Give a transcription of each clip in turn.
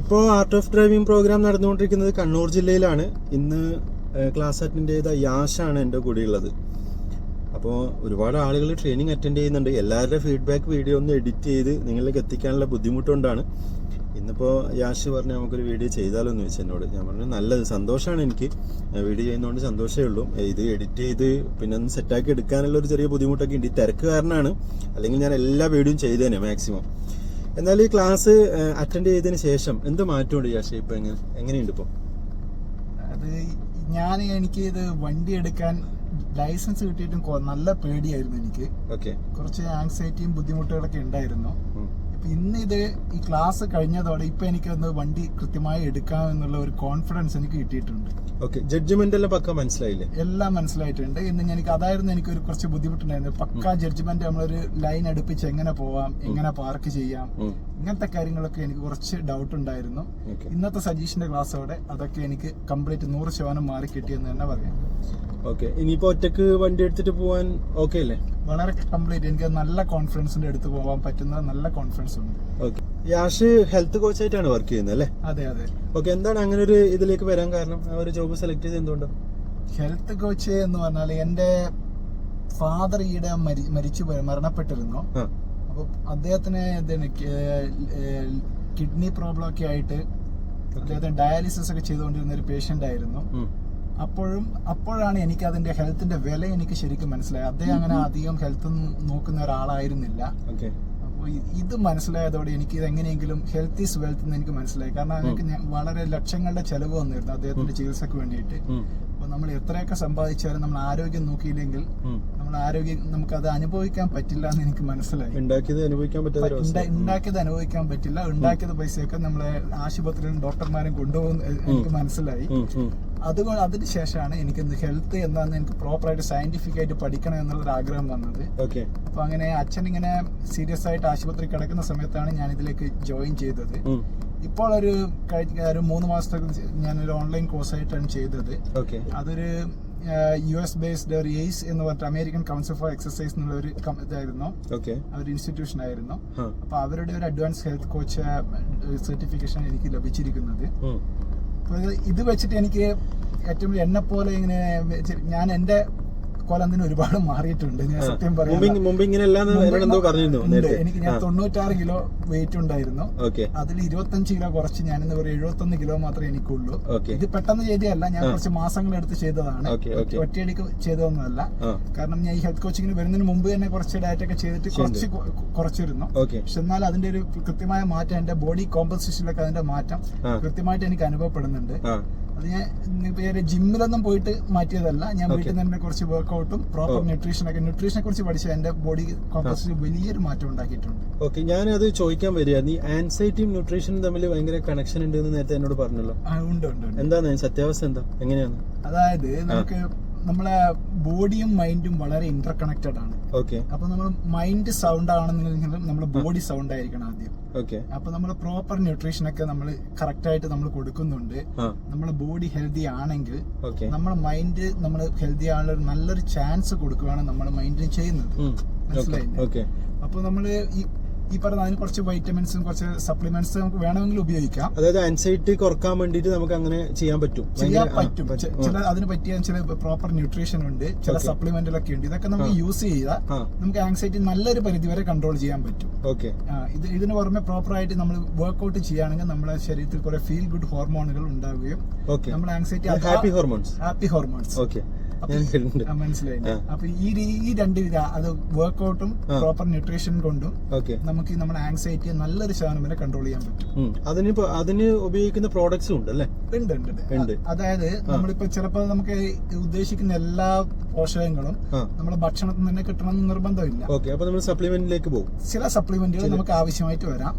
ഇപ്പോൾ art of driving programme നടന്നുകൊണ്ടിരിക്കുന്നത് കണ്ണൂർ ജില്ലയിലാണ്. ഇന്ന് ക്ലാസ് അറ്റൻഡ് ചെയ്ത യാഷാണ് എന്റെ കൂടെയുള്ളത് അപ്പോൾ ഒരുപാട് ആളുകൾ ട്രെയിനിങ് അറ്റൻഡ് ചെയ്യുന്നുണ്ട്. എല്ലാവരുടെ ഫീഡ്ബാക്ക് വീഡിയോ ഒന്ന് എഡിറ്റ് ചെയ്ത് നിങ്ങളിലേക്ക് എത്തിക്കാനുള്ള ബുദ്ധിമുട്ടുകൊണ്ടാണ്. ഇന്നിപ്പോൾ യാഷ് പറഞ്ഞു നമുക്കൊരു വീഡിയോ ചെയ്താലോ എന്ന് ചോദിച്ചു എന്നോട്. ഞാൻ പറഞ്ഞു നല്ലത്. സന്തോഷമാണ് എനിക്ക്. വീഡിയോ ചെയ്യുന്നതുകൊണ്ട് സന്തോഷമേ ഉള്ളൂ. ഇത് എഡിറ്റ് ചെയ്ത് പിന്നെ ഒന്ന് സെറ്റാക്കി എടുക്കാനുള്ള ഒരു ചെറിയ ബുദ്ധിമുട്ടൊക്കെ ഉണ്ട്. ഈ തിരക്ക് കാരണമാണ്. അല്ലെങ്കിൽ ഞാൻ എല്ലാ വീഡിയോയും ചെയ്തേനെ മാക്സിമം എന്നാൽ ഈ ക്ലാസ് അറ്റൻഡ് ചെയ്തതിന് ശേഷം എന്ത് മാറ്റമുണ്ട് ചേച്ചി ഇപ്പൊ എങ്ങനെയുണ്ട് ഇപ്പൊ? അത് ഞാൻ എനിക്ക് ഇത് വണ്ടി എടുക്കാൻ ലൈസൻസ് കിട്ടിയിട്ടും നല്ല പേടിയായിരുന്നു എനിക്ക്. ഓക്കെ. കുറച്ച് ആങ്സൈറ്റിയും ബുദ്ധിമുട്ടുകളൊക്കെ ഉണ്ടായിരുന്നു. ഇപ്പൊ ഇന്ന് ഇത് ഈ ക്ലാസ് കഴിഞ്ഞതോടെ ഇപ്പൊ എനിക്കൊന്ന് വണ്ടി കൃത്യമായി എടുക്കാം എന്നുള്ള ഒരു കോൺഫിഡൻസ് എനിക്ക് കിട്ടിയിട്ടുണ്ട്. ഓക്കെ ജഡ്ജ്മെന്റ് എല്ലാം പക്ക മനസ്സിലായില്ലേ? എല്ലാം മനസ്സിലായിട്ടുണ്ട്. ഇന്ന് എനിക്ക് അതായിരുന്നു എനിക്ക് ഒരു കുറച്ച് ബുദ്ധിമുട്ടുണ്ടായിരുന്നു പക്ക ജഡ്ജ്മെന്റ് നമ്മളൊരു ലൈൻ അടുപ്പിച്ച് എങ്ങനെ പോവാം എങ്ങനെ പാർക്ക് ചെയ്യാം ഇങ്ങനത്തെ കാര്യങ്ങളൊക്കെ എനിക്ക് കുറച്ച് ഡൗട്ട് ഉണ്ടായിരുന്നു. ഇന്നത്തെ സജീഷിന്റെ ക്ലാസ്സോടെ അതൊക്കെ എനിക്ക് കംപ്ലീറ്റ് നൂറ് ശതമാനം മാറി കിട്ടിയെന്ന് തന്നെ പറയാം. ഓക്കെ ഇനിയിപ്പോ ഒറ്റയ്ക്ക് വണ്ടി എടുത്തിട്ട് പോവാൻ ഓക്കെ അല്ലേ? വളരെ കംപ്ലീറ്റ് എനിക്ക് നല്ല കോൺഫിഡൻസിന്റെ എടുത്ത് പോകാൻ പറ്റുന്ന നല്ല കോൺഫിഡൻസ് ഉണ്ട്. ഓക്കെ യാഷ് ഹെൽത്ത് കോച്ച് ആയിട്ടാണ് വർക്ക് ചെയ്യുന്നത് അല്ലേ? അതെ അതെ. ഓക്കെ എന്താണ് അങ്ങനെ ഒരു ഇതിലേക്ക് വരാൻ കാരണം? ആ ഒരു ജോബ് സെലക്ട് ചെയ്ത് എന്തുകൊണ്ടോ? ഹെൽത്ത് കോച്ച് എന്ന് പറഞ്ഞാൽ എന്റെ ഫാദർ ഈടെ മരി മരിച്ചു പോയി മരണപ്പെട്ടിരുന്നു. അപ്പൊ അപ്പോൾ അദ്ദേഹത്തിന് കിഡ്നി പ്രോബ്ലം ഒക്കെ ആയിട്ട് അദ്ദേഹത്തിന് ഡയാലിസിസ് ഒക്കെ ചെയ്തുകൊണ്ടിരുന്ന ഒരു പേഷ്യന്റ് ആയിരുന്നു. അപ്പോഴും അപ്പോഴാണ് എനിക്ക് അതിന്റെ ഹെൽത്തിന്റെ വില എനിക്ക് ശരിക്കും മനസ്സിലായത്. അദ്ദേഹം അങ്ങനെ അധികം ഹെൽത്ത് നോക്കുന്ന ഒരാളായിരുന്നില്ല. ഇത് മനസ്സിലായതോടെ എനിക്ക് ഇത് എങ്ങനെയെങ്കിലും ഹെൽത്ത് ഈസ് വെൽത്ത് എന്ന് എനിക്ക് മനസ്സിലായി. കാരണം ഞാൻ വളരെ ലക്ഷങ്ങളുടെ ചെലവ് വന്നിരുന്നു അദ്ദേഹത്തിന്റെ ചികിത്സക്ക് വേണ്ടിയിട്ട്. അപ്പൊ നമ്മൾ എത്രയൊക്കെ സമ്പാദിച്ചാലും നമ്മൾ ആരോഗ്യം നോക്കിയില്ലെങ്കിൽ നമ്മൾ ആരോഗ്യം നമുക്ക് അത് അനുഭവിക്കാൻ പറ്റില്ല എന്ന് എനിക്ക് മനസ്സിലായി. ഉണ്ടാക്കിയത് അനുഭവിക്കാൻ പറ്റില്ല ഉണ്ടാക്കിയത് അനുഭവിക്കാൻ പറ്റില്ല. ഉണ്ടാക്കിയത് പൈസയൊക്കെ നമ്മളെ ആശുപത്രിയിലും ഡോക്ടർമാരും കൊണ്ടുപോകുന്ന എനിക്ക് മനസ്സിലായി. അതുകൊണ്ട് അതിന് ശേഷമാണ് എനിക്ക് ഹെൽത്ത് എന്താണെന്ന് എനിക്ക് പ്രോപ്പറായിട്ട് സയന്റിഫിക് ആയിട്ട് പഠിക്കണം എന്നുള്ളൊരു ആഗ്രഹം വന്നത്. ഓക്കെ അപ്പൊ അങ്ങനെ അച്ഛൻ ഇങ്ങനെ സീരിയസ് ആയിട്ട് ആശുപത്രി കിടക്കുന്ന സമയത്താണ് ഞാൻ ഇതിലേക്ക് ജോയിൻ ചെയ്തത് ഇപ്പോൾ ഒരു ഒരു മൂന്ന് മാസത്തെ ഞാനൊരു ഓൺലൈൻ കോഴ്സായിട്ടാണ് ചെയ്തത്. ഓക്കെ അതൊരു യു എസ് ബേസ്ഡ് ഒരു എയ്സ് എന്ന് പറഞ്ഞിട്ട് അമേരിക്കൻ കൗൺസിൽ ഫോർ എക്സസൈസ് എന്നുള്ള ഒരു ഇതായിരുന്നു. ഓക്കെ ഒരു ഇൻസ്റ്റിറ്റ്യൂഷൻ ആയിരുന്നു. അപ്പൊ അപ്പോൾ അവരുടെ ഒരു അഡ്വാൻസ് ഹെൽത്ത് കോച്ച് സർട്ടിഫിക്കേഷൻ എനിക്ക് ലഭിച്ചിരിക്കുന്നത്. അപ്പോൾ ഇത് വെച്ചിട്ട് എനിക്ക് ഏറ്റവും എന്നെ പോലെ ഇങ്ങനെ ഞാൻ എന്റെ കൊലന്തിന് ഒരുപാട് മാറിയിട്ടുണ്ട്. ഞാൻ സത്യം പറയുന്നത്. എനിക്ക് ഞാൻ തൊണ്ണൂറ്റാറ് കിലോ വെയിറ്റ് ഉണ്ടായിരുന്നു. അതിൽ ഇരുപത്തഞ്ച് കിലോ കുറച്ച് ഞാൻ എന്താ ഒരു എഴുപത്തൊന്ന് കിലോ മാത്രമേ എനിക്കുള്ളൂ. ഇത് പെട്ടെന്ന് ചെയ്തതല്ല. ഞാൻ കുറച്ച് മാസങ്ങൾ എടുത്ത് ചെയ്തതാണ്. ഒറ്റയടിക്ക് ചെയ്തതൊന്നുമല്ല. കാരണം ഞാൻ ഈ ഹെൽത്ത് കോച്ചിങ്ങിന് വരുന്നതിന് മുമ്പ് തന്നെ കുറച്ച് ഡയറ്റ് ഒക്കെ ചെയ്തിട്ട് കുറച്ച് കുറച്ചിരുന്നു. പക്ഷെ എന്നാൽ അതിന്റെ ഒരു കൃത്യമായ മാറ്റം എന്റെ ബോഡി കോമ്പസിഷനിലൊക്കെ അതിന്റെ മാറ്റം കൃത്യമായിട്ട് എനിക്ക് അനുഭവപ്പെടുന്നുണ്ട്. അത് ഞാൻ ജിമ്മിലൊന്നും പോയിട്ട് മാറ്റിയതല്ല. ഞാൻ വീട്ടിൽ നിന്ന് തന്നെ കുറച്ച് വർക്കൗട്ടും പ്രോപ്പർ ന്യൂട്രീഷൻ ഒക്കെ. ന്യൂട്രീഷനെ കുറിച്ച് പഠിച്ച എന്റെ ബോഡി കോമ്പസിഷൻ വലിയൊരു മാറ്റം ഉണ്ടാക്കിയിട്ടുണ്ട്. ഓക്കെ ഞാൻ അത് ചോദിക്കാൻ വരികയായിരുന്നു ഈ ആൻസൈറ്റിയും ന്യൂട്രീഷനും തമ്മിൽ ഭയങ്കര കണക്ഷൻ ഉണ്ട് എന്ന് നേരത്തെ എന്നോട് പറഞ്ഞല്ലോ. ഉണ്ട് ഉണ്ട് എന്താണ് സത്യാവസ്ഥ എന്താ? എങ്ങനെയാണ്? അതായത് നമുക്ക് നമ്മളെ ബോഡിയും മൈൻഡും വളരെ ഇന്റർ കണക്റ്റഡ് ആണ്. ഓക്കെ. അപ്പൊ നമ്മൾ മൈൻഡ് സൗണ്ട് ആണെന്നുണ്ടെങ്കിൽ നമ്മുടെ ബോഡി സൗണ്ട് ആയിരിക്കണം ആദ്യം. ഓക്കെ. അപ്പൊ നമ്മൾ പ്രോപ്പർ ന്യൂട്രീഷൻ ഒക്കെ നമ്മൾ കറക്റ്റ് ആയിട്ട് നമ്മൾ കൊടുക്കുന്നുണ്ട്. നമ്മുടെ ബോഡി ഹെൽത്തി ആണെങ്കിൽ നമ്മുടെ മൈൻഡ് നമ്മൾ ഹെൽത്തി ആകാനുള്ള നല്ലൊരു ചാൻസ് കൊടുക്കുകയാണ് നമ്മുടെ മൈൻഡിന് ചെയ്യുന്നത്. മനസ്സിലായില്ലേ? അപ്പൊ നമ്മൾ ഈ ഈ പറഞ്ഞ അതിന് കുറച്ച് വൈറ്റമിൻസും കുറച്ച് സപ്ലിമെന്റ്സ് നമുക്ക് വേണമെങ്കിൽ ഉപയോഗിക്കാം. അതായത് ആൻസൈറ്റി കുറയ്ക്കാൻ വേണ്ടിയിട്ട് നമുക്ക് അങ്ങനെ ചെയ്യാൻ പറ്റും. ചെയ്യാൻ പറ്റും. ചില അതിന് പറ്റിയ ചില പ്രോപ്പർ ന്യൂട്രീഷൻ ഉണ്ട്. ചില. സപ്ലിമെന്റുകളൊക്കെ ഉണ്ട്. ഇതൊക്കെ നമുക്ക് യൂസ് ചെയ്താൽ നമുക്ക് ആൻസൈറ്റി നല്ലൊരു പരിധി വരെ കൺട്രോൾ ചെയ്യാൻ പറ്റും. ഓക്കെ ഇത് ഇതിന് പുറമെ പ്രോപ്പർ ആയിട്ട് നമ്മൾ വർക്ക്ഔട്ട് ചെയ്യുകയാണെങ്കിൽ നമ്മുടെ ശരീരത്തിൽ കുറെ ഫീൽ ഗുഡ് ഹോർമോണുകൾ ഉണ്ടാവുകയും നമ്മുടെ anxiety happy hormones happy hormones okay ആ. അപ്പൊ ഈ ഈ രണ്ട് വിധ അത് വർക്ക്ഔട്ടും പ്രോപ്പർ ന്യൂട്രീഷൻ കൊണ്ടും നമുക്ക് നമ്മുടെ ആങ്സൈറ്റി നല്ലൊരു ശതമാനം വരെ കൺട്രോൾ ചെയ്യാൻ പറ്റും. അതിനിപ്പോ അതിന് ഉപയോഗിക്കുന്ന പ്രോഡക്ട്സും ഉണ്ട് അല്ലേ ഉണ്ട്. ഉണ്ട്. അതായത് നമ്മളിപ്പോ ചിലപ്പോൾ നമുക്ക് ഉദ്ദേശിക്കുന്ന എല്ലാ പോഷകങ്ങളും നമ്മുടെ ഭക്ഷണത്തിൽ തന്നെ കിട്ടണം എന്ന് നിർബന്ധമില്ല. അപ്പൊ നമ്മൾ സപ്ലിമെന്റിലേക്ക് പോകും. ചില സപ്ലിമെന്റുകൾ നമുക്ക് ആവശ്യമായിട്ട് വരാം.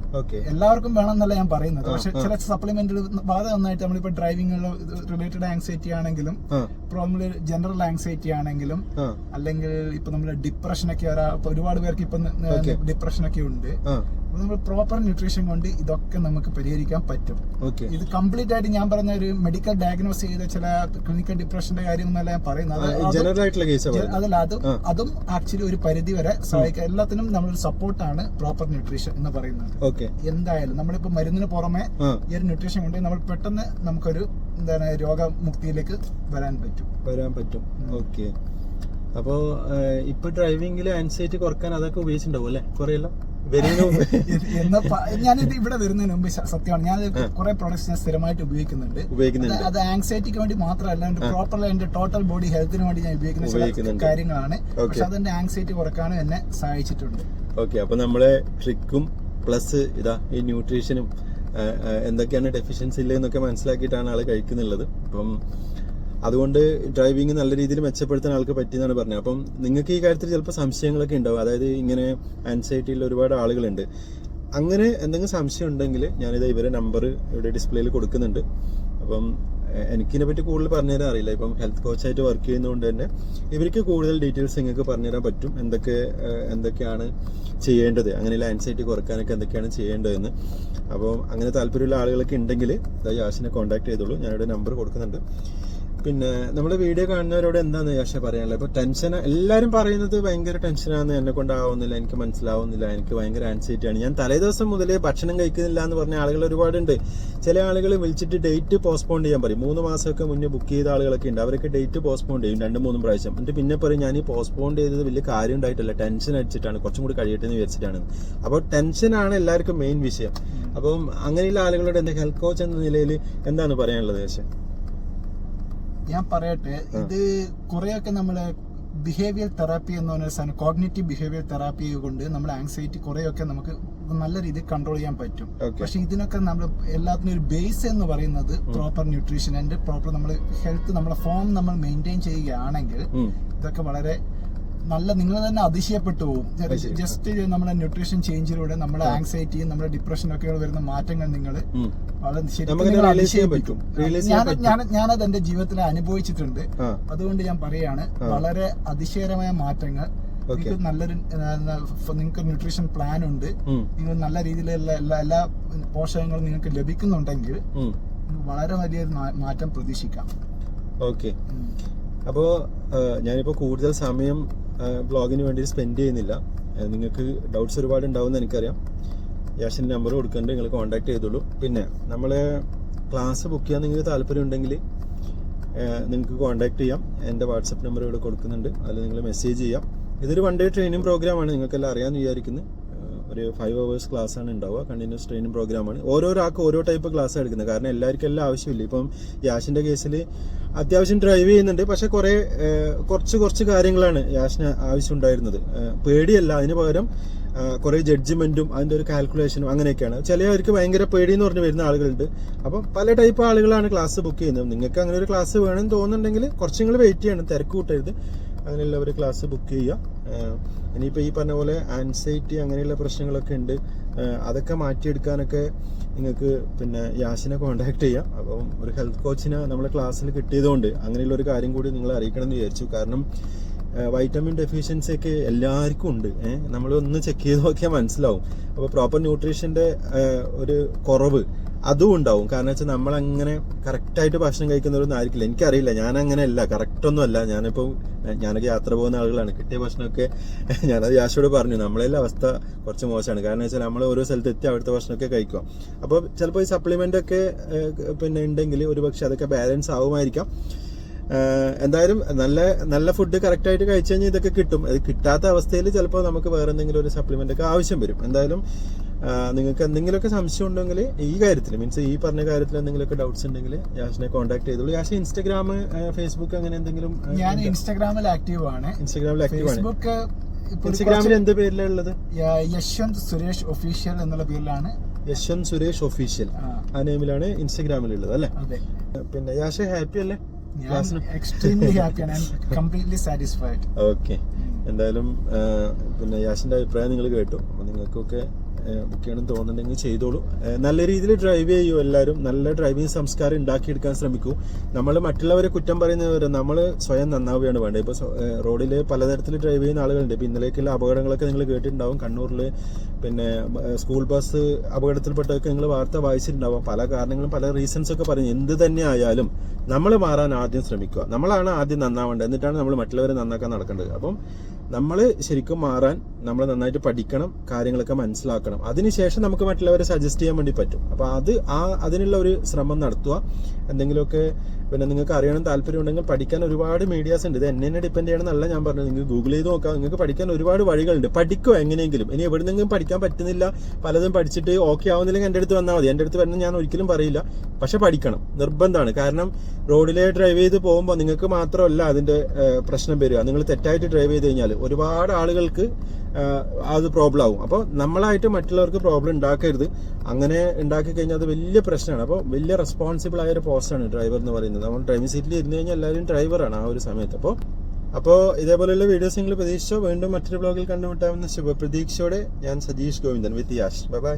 എല്ലാവർക്കും വേണമെന്നല്ല ഞാൻ പറയുന്നത്. പക്ഷെ ചില സപ്ലിമെന്റുകൾ വളരെ നന്നായിട്ട് നമ്മളിപ്പോ ഡ്രൈവിംഗ് റിലേറ്റഡ് ആങ്സൈറ്റി ആണെങ്കിലും പ്രോബ്ലം നമ്മൾ ജനറൽ ആങ്സൈറ്റി ആണെങ്കിലും അല്ലെങ്കിൽ ഇപ്പൊ നമ്മുടെ ഡിപ്രഷനൊക്കെ ഒരാ ഒരുപാട് പേർക്ക് ഇപ്പൊ. ഡിപ്രഷനൊക്കെ ഉണ്ട്. നമ്മൾ പ്രോപ്പർ ന്യൂട്രീഷൻ കൊണ്ട് ഇതൊക്കെ നമുക്ക് പരിഹരിക്കാൻ പറ്റും. ഓക്കെ ഇത് കംപ്ലീറ്റ് ആയിട്ട് ഞാൻ പറഞ്ഞ ഒരു മെഡിക്കൽ ഡയഗ്നോസ് ചെയ്ത ചില ക്ലിനിക്കൽ ഡിപ്രഷന്റെ കാര്യം എന്നല്ല ഞാൻ പറയുന്നത്. ജനറൽ ആയിട്ടുള്ള കേസ് അതല്ല അതും അതും ആക്ച്വലി ഒരു പരിധി വരെ സഹായിക്കുക എല്ലാത്തിനും നമ്മളൊരു സപ്പോർട്ടാണ് പ്രോപ്പർ ന്യൂട്രീഷൻ എന്ന് പറയുന്നത്. ഓക്കെ എന്തായാലും നമ്മളിപ്പോ മരുന്നിന് പുറമെ ഈ ഒരു ന്യൂട്രീഷൻ കൊണ്ട് നമ്മൾ പെട്ടെന്ന് നമുക്കൊരു എന്താണ് രോഗമുക്തിയിലേക്ക് വരാൻ പറ്റും. വരാൻ പറ്റും. ഓക്കെ അപ്പോ ഇപ്പൊ ഡ്രൈവിംഗിൽ ആൻസൈറ്റി കുറയ്ക്കാൻ അതൊക്കെ ഉപയോഗിച്ചിട്ടുണ്ടാവും അല്ലേ? കുറെയല്ലോ ഞാനിത് ഇവിടെ വരുന്നതിന് മുമ്പ് സത്യമാണ്. ഞാൻ കുറെ പ്രോഡക്ട്സ് ഞാൻ സ്ഥിരമായിട്ട് ഉപയോഗിക്കുന്നുണ്ട്. അത് ഉപയോഗിക്കുന്നുണ്ട് അത് ആങ്സൈറ്റിക്ക് വേണ്ടി മാത്രമല്ല എന്റെ പ്രോപ്പർലി എന്റെ ടോട്ടൽ ബോഡി ഹെൽത്തിന് വേണ്ടി ഞാൻ ഉപയോഗിക്കുന്ന കാര്യങ്ങളാണ്. പക്ഷെ അതെന്റെ ആങ്സൈറ്റി കുറക്കാനും എന്നെ സഹായിച്ചിട്ടുണ്ട്. ഓക്കെ അപ്പൊ നമ്മളെ ട്രിക്കും പ്ലസ് ഇതാ ഈ ന്യൂട്രീഷനും എന്തൊക്കെയാണ് ഡെഫിഷ്യൻസി ഇല്ലെന്നൊക്കെ മനസ്സിലാക്കിയിട്ടാണ് ആൾ കഴിക്കുന്നുള്ളത്. അപ്പം അതുകൊണ്ട് ഡ്രൈവിംഗ് നല്ല രീതിയിൽ മെച്ചപ്പെടുത്താൻ ആൾക്ക് പറ്റിയെന്നാണ് പറഞ്ഞത്. അപ്പം നിങ്ങൾക്ക് ഈ കാര്യത്തിൽ ചിലപ്പോൾ സംശയങ്ങളൊക്കെ ഉണ്ടാവും. അതായത് ഇങ്ങനെ ആൻസൈറ്റിയിൽ ഒരുപാട് ആളുകളുണ്ട്. അങ്ങനെ എന്തെങ്കിലും സംശയം ഉണ്ടെങ്കിൽ ഞാനിത് ഇവരെ നമ്പർ ഇവിടെ ഡിസ്പ്ലേയിൽ കൊടുക്കുന്നുണ്ട്. അപ്പം എനിക്കിതിനെ പറ്റി കൂടുതൽ പറഞ്ഞുതരാൻ അറിയില്ല. ഇപ്പം ഹെൽത്ത് കോച്ചായിട്ട് വർക്ക് ചെയ്യുന്നതുകൊണ്ട് തന്നെ ഇവർക്ക് കൂടുതൽ ഡീറ്റെയിൽസ് നിങ്ങൾക്ക് പറഞ്ഞുതരാൻ പറ്റും. എന്തൊക്കെ എന്തൊക്കെയാണ് ചെയ്യേണ്ടത്? അങ്ങനെയുള്ള ആൻസൈറ്റി കുറക്കാനൊക്കെ എന്തൊക്കെയാണ് ചെയ്യേണ്ടതെന്ന്. അപ്പോൾ അങ്ങനെ താല്പര്യമുള്ള ആളുകളൊക്കെ ഉണ്ടെങ്കിൽ യാഷിനെ കോൺടാക്ട് ചെയ്തോളൂ. ഞാനിവിടെ നമ്പർ കൊടുക്കുന്നുണ്ട്. പിന്നെ നമ്മുടെ വീഡിയോ കാണുന്നവരോട് എന്താണ് പക്ഷെ പറയാനുള്ളത്? ഇപ്പോൾ ടെൻഷൻ എല്ലാവരും പറയുന്നത് ഭയങ്കര ടെൻഷനാണ് എന്നെ കൊണ്ടാവുന്നില്ല എനിക്ക് മനസ്സിലാവുന്നില്ല എനിക്ക് ഭയങ്കര ആൻസൈറ്റി ആണ്. ഞാൻ തലേ ദിവസം മുതലേ ഭക്ഷണം കഴിക്കുന്നില്ല എന്ന് പറഞ്ഞ ആളുകൾ ഒരുപാടുണ്ട്. ചില ആളുകൾ വിളിച്ചിട്ട് ഡേറ്റ് പോസ്റ്റ്പോൺ ചെയ്യാൻ പറയും. മൂന്ന് മാസമൊക്കെ മുന്നേ ബുക്ക് ചെയ്ത ആളുകളൊക്കെ ഉണ്ട്. അവരൊക്കെ ഡേറ്റ് പോസ്റ്റ്പോൺ ചെയ്യും രണ്ട് മൂന്ന് പ്രാവശ്യം. എന്നിട്ട് പിന്നെ പറയും ഞാൻ ഈ പോസ്റ്റ്പോൺ ചെയ്തത് വലിയ കാര്യം ഉണ്ടായിട്ടില്ല ടെൻഷൻ അടിച്ചിട്ടാണ് കുറച്ചും കൂടി കഴിയട്ടെ എന്ന് വിചാരിച്ചിട്ടാണ് അപ്പോൾ ടെൻഷനാണ് എല്ലാവർക്കും മെയിൻ വിഷയം. അപ്പം അങ്ങനെയുള്ള ആളുകളോട് എന്റെ ഹെൽത്ത് കോച്ച് എന്ന നിലയിൽ എന്താണ് പറയാനുള്ളത് യാശ ഞാൻ പറയട്ടെ ഇത് കുറെയൊക്കെ നമ്മൾ ബിഹേവിയർ തെറാപ്പി എന്ന് പറഞ്ഞ സാധനം കോഗ്നേറ്റീവ് ബിഹേവിയർ തെറാപ്പി കൊണ്ട് നമ്മുടെ ആങ്സൈറ്റി കുറെയൊക്കെ നമുക്ക് നല്ല രീതിയിൽ കൺട്രോൾ ചെയ്യാൻ പറ്റും. പക്ഷെ ഇതിനൊക്കെ നമ്മൾ എല്ലാത്തിനും ഒരു ബേസ് എന്ന് പറയുന്നത് പ്രോപ്പർ ന്യൂട്രീഷൻ ആൻഡ് പ്രോപ്പർ നമ്മൾ ഹെൽത്ത് നമ്മുടെ ഫോം നമ്മൾ മെയിന്റെയിൻ ചെയ്യുകയാണെങ്കിൽ ഇതൊക്കെ വളരെ നല്ല നിങ്ങൾ തന്നെ അതിശയപ്പെട്ടു പോകും ജസ്റ്റ് നമ്മുടെ ന്യൂട്രീഷൻ ചേഞ്ചിലൂടെ നമ്മുടെ ആങ്സൈറ്റിയും നമ്മുടെ ഡിപ്രഷനും ഒക്കെ വരുന്ന മാറ്റങ്ങൾ നിങ്ങൾ വളരെ ശരിക്കും. പറ്റും. ഞാൻ ഞാനത് എന്റെ ജീവിതത്തിൽ അനുഭവിച്ചിട്ടുണ്ട്. അതുകൊണ്ട് ഞാൻ പറയാണ് വളരെ അതിശയകരമായ മാറ്റങ്ങൾ. നിങ്ങൾക്ക് നല്ലൊരു നിങ്ങൾക്ക് ന്യൂട്രീഷൻ പ്ലാൻ ഉണ്ട്. നിങ്ങൾ നല്ല രീതിയിലുള്ള എല്ലാ എല്ലാ പോഷകങ്ങളും നിങ്ങൾക്ക് ലഭിക്കുന്നുണ്ടെങ്കിൽ വളരെ വലിയൊരു മാറ്റം പ്രതീക്ഷിക്കാം. ഓക്കെ. അപ്പോൾ ഞാനിപ്പോൾ കൂടുതൽ സമയം ബ്ലോഗിന് വേണ്ടി സ്പെൻഡ് ചെയ്യുന്നില്ല. നിങ്ങൾക്ക് ഡൗട്ട്സ് ഒരുപാട് ഉണ്ടാവുമെന്ന് എനിക്കറിയാം. യാഷിന്റെ നമ്പർ കൊടുക്കുന്നുണ്ട് നിങ്ങൾ കോൺടാക്ട് ചെയ്തോളൂ. പിന്നെ നമ്മൾ ക്ലാസ് ബുക്ക് ചെയ്യാൻ നിങ്ങൾക്ക് താല്പര്യം ഉണ്ടെങ്കിൽ നിങ്ങൾക്ക് കോൺടാക്ട് ചെയ്യാം. എന്റെ വാട്സപ്പ് നമ്പർ ഇവിടെ കൊടുക്കുന്നുണ്ട്. അതിൽ നിങ്ങൾ മെസ്സേജ് ചെയ്യാം. ഇതൊരു വൺ ഡേ ട്രെയിനിങ് പ്രോഗ്രാമാണ് നിങ്ങൾക്കെല്ലാം അറിയാമെന്ന് വിചാരിക്കുന്നു. ആ, ഒരു ഫൈവ് അവേഴ്സ് ക്ലാസ് ആണ് ഉണ്ടാവുക. കണ്ടിന്യൂസ് ട്രെയിനിങ് പ്രോഗ്രാമാണ് ഓരോരാൾക്ക് ഓരോ ടൈപ്പ് ക്ലാസ് എടുക്കുന്നത്. കാരണം എല്ലാവർക്കും എല്ലാം ആവശ്യമില്ല ഇപ്പം യാഷിന്റെ കേസിൽ അത്യാവശ്യം ഡ്രൈവ് ചെയ്യുന്നുണ്ട്. പക്ഷേ കുറേ കുറച്ച് കുറച്ച് കാര്യങ്ങളാണ് യാഷിന് ആവശ്യമുണ്ടായിരുന്നത് പേടിയല്ല. അതിന് പകരം കുറേ ജഡ്ജ്മെന്റും അതിന്റെ ഒരു കാൽക്കുലേഷനും അങ്ങനെയൊക്കെയാണ്. ചിലവർക്ക് ഭയങ്കര പേടി എന്ന് പറഞ്ഞ് വരുന്ന ആളുകളുണ്ട്. അപ്പം പല ടൈപ്പ് ആളുകളാണ് ക്ലാസ് ബുക്ക് ചെയ്യുന്നത്. നിങ്ങൾക്ക് അങ്ങനെ ഒരു ക്ലാസ് വേണമെന്ന് തോന്നുന്നുണ്ടെങ്കിൽ കുറച്ച് നിങ്ങൾ വെയിറ്റ് ചെയ്യണം. തിരക്ക് കൂട്ടരുത്. അങ്ങനെയുള്ള ഒരു ക്ലാസ് ബുക്ക് ചെയ്യുക. ഇനിയിപ്പോൾ ഈ പറഞ്ഞ പോലെ ആൻസൈറ്റി അങ്ങനെയുള്ള പ്രശ്നങ്ങളൊക്കെ ഉണ്ട്. അതൊക്കെ മാറ്റിയെടുക്കാനൊക്കെ നിങ്ങൾക്ക് പിന്നെ യാസിനെ കോൺടാക്ട് ചെയ്യാം. അപ്പം ഒരു ഹെൽത്ത് കോച്ചിനെ നമ്മളെ ക്ലാസ്സിൽ കിട്ടിയതുകൊണ്ട് അങ്ങനെയുള്ള ഒരു കാര്യം കൂടി നിങ്ങളെ അറിയിക്കണം എന്ന് വിചാരിച്ചു. കാരണം വൈറ്റമിൻ ഡെഫിഷ്യൻസി ഒക്കെ എല്ലാവർക്കും ഉണ്ട്. നമ്മൾ ഒന്ന് ചെക്ക് ചെയ്ത് നോക്കിയാൽ മനസ്സിലാവും. അപ്പോൾ പ്രോപ്പർ ന്യൂട്രീഷന്റെ ഒരു കുറവ് അതും ഉണ്ടാവും. കാരണം വെച്ചാൽ നമ്മളങ്ങനെ കറക്റ്റായിട്ട് ഭക്ഷണം കഴിക്കുന്നവരൊന്നും ആയിരിക്കില്ല. എനിക്കറിയില്ല. ഞാൻ അങ്ങനെ അല്ല കറക്റ്റ് ഒന്നും അല്ല. ഞാനിപ്പോൾ ഞാനൊക്കെ യാത്ര പോകുന്ന ആളുകളാണ്. കിട്ടിയ ഭക്ഷണമൊക്കെ ഞാനത് യാശോട് പറഞ്ഞു. നമ്മളെല്ലാം അവസ്ഥ കുറച്ച് മോശമാണ്. കാരണം വെച്ചാൽ നമ്മൾ ഓരോ സ്ഥലത്ത് എത്തി അവിടുത്തെ ഭക്ഷണമൊക്കെ കഴിക്കുക. അപ്പോൾ ചിലപ്പോൾ ഈ സപ്ലിമെന്റ് ഒക്കെ പിന്നെ ഉണ്ടെങ്കിൽ ഒരു പക്ഷേ അതൊക്കെ ബാലൻസ് ആവുമായിരിക്കാം. എന്തായാലും നല്ല നല്ല ഫുഡ് കറക്റ്റായിട്ട് കഴിച്ചു കഴിഞ്ഞാൽ ഇതൊക്കെ കിട്ടും. അത് കിട്ടാത്ത അവസ്ഥയിൽ ചിലപ്പോൾ നമുക്ക് വേറെ എന്തെങ്കിലും ഒരു സപ്ലിമെന്റ് ഒക്കെ ആവശ്യം വരും. എന്തായാലും നിങ്ങൾക്ക് എന്തെങ്കിലുമൊക്കെ സംശയം ഉണ്ടെങ്കിൽ ഈ കാര്യത്തിൽ മീൻസ് ഈ പറഞ്ഞ കാര്യത്തിൽ എന്തെങ്കിലുമൊക്കെ ഡൗട്ട്സ് ഉണ്ടെങ്കിൽ യാഷിനെ കോൺടാക്ട് ചെയ്തോളൂ. യാഷ് ഇൻസ്റ്റാഗ്രാം ഫേസ്ബുക്ക് അങ്ങനെ എന്തെങ്കിലും ഞാൻ ഇൻസ്റ്റാഗ്രാമിൽ ആക്റ്റീവ് ആണ്. ഇൻസ്റ്റാഗ്രാമിൽ ആക്റ്റീവ് ആണ്. ഇൻസ്റ്റാഗ്രാമിൽ എന്ത് പേരിലാണ് ഉള്ളത്? കുറച്ച് യശ്വന്ത് സുരേഷ് ഒഫീഷ്യൽ എന്നുള്ള പേരിലാണ്. യശ്വന്ത് സുരേഷ് ഒഫീഷ്യൽ ആ, നെയിമിലാണ് ഇൻസ്റ്റാഗ്രാമിലുള്ളത് അല്ലേ? പിന്നെ യാഷ ഹാപ്പി അല്ലേ? എക്സ്ട്രീംലി ഹാപ്പിയാണ് കംപ്ലീറ്റ്ലി സാറ്റിസ്ഫൈഡ് ഓക്കെ എന്തായാലും പിന്നെ യാഷിന്റെ അഭിപ്രായം നിങ്ങൾ കേട്ടു. അപ്പൊ നിങ്ങൾക്കൊക്കെ ചെയ്യണം തോന്നുന്നുണ്ടെങ്കിൽ ചെയ്തോളൂ. നല്ല രീതിയിൽ ഡ്രൈവ് ചെയ്യൂ എല്ലാവരും. നല്ല ഡ്രൈവിംഗ് സംസ്കാരം ഉണ്ടാക്കിയെടുക്കാൻ ശ്രമിക്കൂ. നമ്മൾ മറ്റുള്ളവരെ കുറ്റം പറയുന്നവരെ നമ്മൾ സ്വയം നന്നാവുകയാണ് വേണ്ടത്. ഇപ്പോൾ റോഡിൽ പലതരത്തിൽ ഡ്രൈവ് ചെയ്യുന്ന ആളുകളുണ്ട്. ഇപ്പോൾ ഇന്നലേക്കുള്ള അപകടങ്ങളൊക്കെ നിങ്ങൾ കേട്ടിട്ടുണ്ടാവും. കണ്ണൂരിൽ പിന്നെ സ്കൂൾ ബസ് അപകടത്തിൽപ്പെട്ടതൊക്കെ നിങ്ങൾ വാർത്ത വായിച്ചിട്ടുണ്ടാവും. പല കാരണങ്ങളും പല റീസൺസ് ഒക്കെ പറഞ്ഞു എന്ത് തന്നെ ആയാലും നമ്മൾ മാറാൻ ആദ്യം ശ്രമിക്കുക. നമ്മളാണ് ആദ്യം നന്നാവേണ്ടത്. എന്നിട്ടാണ് നമ്മൾ മറ്റുള്ളവരെ നന്നാക്കാൻ നടക്കേണ്ടത്. അപ്പം നമ്മൾ ശരിക്കും മാറാൻ നമ്മൾ നന്നായിട്ട് പഠിക്കണം കാര്യങ്ങളൊക്കെ മനസ്സിലാക്കണം. അതിനുശേഷം നമുക്ക് മറ്റുള്ളവരെ സജസ്റ്റ് ചെയ്യാൻ വേണ്ടി പറ്റും. അപ്പോൾ അത് ആ അതിനുള്ള ഒരു ശ്രമം നടത്തുക. എന്തെങ്കിലുമൊക്കെ പിന്നെ നിങ്ങൾക്ക് അറിയണം താല്പര്യം ഉണ്ടെങ്കിൽ പഠിക്കാൻ ഒരുപാട് മീഡിയാസ് ഉണ്ട്. ഇത് എന്നെ ഡിപ്പെൻഡ് ചെയ്യണമെന്നല്ല ഞാൻ പറഞ്ഞത്. നിങ്ങൾക്ക് ഗൂഗിൾ ചെയ്ത് നോക്കാം. നിങ്ങൾക്ക് പഠിക്കാൻ ഒരുപാട് വഴികളുണ്ട്. പഠിക്കുക എങ്ങനെയെങ്കിലും. ഇനി എവിടെ നിന്നെങ്കിലും പഠിക്കാൻ പറ്റുന്നില്ല. പലതും പഠിച്ചിട്ട് ഓക്കെ ആവുന്നില്ലെങ്കിൽ എന്റെ അടുത്ത് വന്നാൽ മതി. എന്റെ അടുത്ത് വരണം ഞാൻ ഒരിക്കലും പറയില്ല. പക്ഷെ പഠിക്കണം. നിർബന്ധമാണ്. കാരണം റോഡിലെ ഡ്രൈവ് ചെയ്ത് പോകുമ്പോൾ നിങ്ങൾക്ക് മാത്രമല്ല അതിന്റെ പ്രശ്നം വരിക. നിങ്ങൾ തെറ്റായിട്ട് ഡ്രൈവ് ചെയ്ത് കഴിഞ്ഞാൽ ഒരുപാട് ആളുകൾക്ക് അത് പ്രോബ്ലം ആവും അപ്പോൾ നമ്മളായിട്ട് മറ്റുള്ളവർക്ക് പ്രോബ്ലം ഉണ്ടാക്കരുത്. അങ്ങനെ ഉണ്ടാക്കി കഴിഞ്ഞാൽ അത് വലിയ പ്രശ്നമാണ്. അപ്പോൾ വലിയ റെസ്പോൺസിബിൾ ആയ ഒരു പോസ്റ്റാണ് ഡ്രൈവർ എന്ന് പറയുന്നത്. നമ്മൾ ഡ്രൈവിംഗ് സീറ്റിൽ ഇരുന്ന് കഴിഞ്ഞാൽ എല്ലാവരും ഡ്രൈവറാണ് ആ ഒരു സമയത്ത്. അപ്പോൾ അപ്പോൾ ഇതേപോലെയുള്ള വീഡിയോസ് നിങ്ങൾ പ്രതീക്ഷിച്ചോ? വീണ്ടും മറ്റൊരു ബ്ലോഗിൽ കണ്ടുമുട്ടാമെന്ന ശുഭപ്രതീക്ഷയോടെ ഞാൻ Satheesh Govindan with Yash bye bye